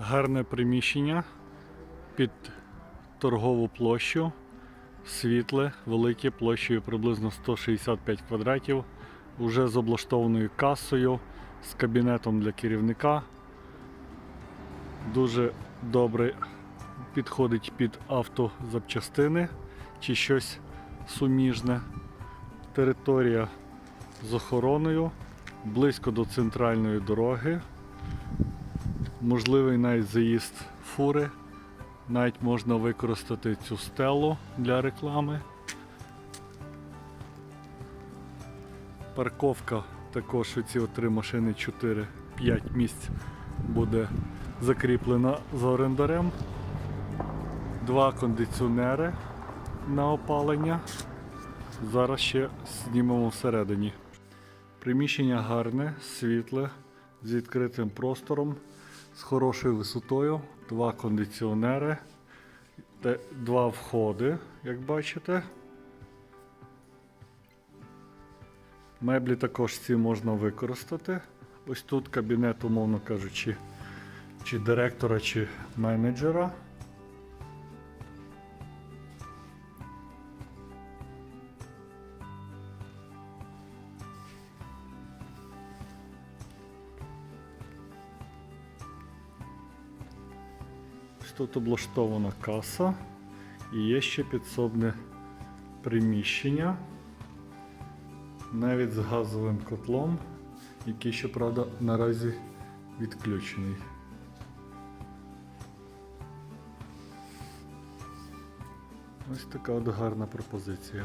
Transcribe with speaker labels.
Speaker 1: Гарне приміщення під торгову площу. Світле, велике, площею приблизно 165 квадратів. Уже з облаштованою касою, з кабінетом для керівника. Дуже добре підходить під автозапчастини чи щось суміжне. Територія з охороною, близько до центральної дороги. Можливий навіть заїзд фури. Навіть можна використати цю стелу для реклами. Парковка також ці три машини 4-5 місць буде закріплена за орендарем. Два кондиціонери на опалення. Зараз ще знімемо всередині. Приміщення гарне, світле, з відкритим простором, з хорошою висотою, два кондиціонери, два входи, як бачите. Меблі також ці можна використати. Ось тут кабінет, умовно кажучи, чи директора, чи менеджера. Ось Тут облаштована каса і є ще підсобне приміщення, навіть з газовим котлом, який, щоправда, наразі відключений. Ось така от гарна пропозиція.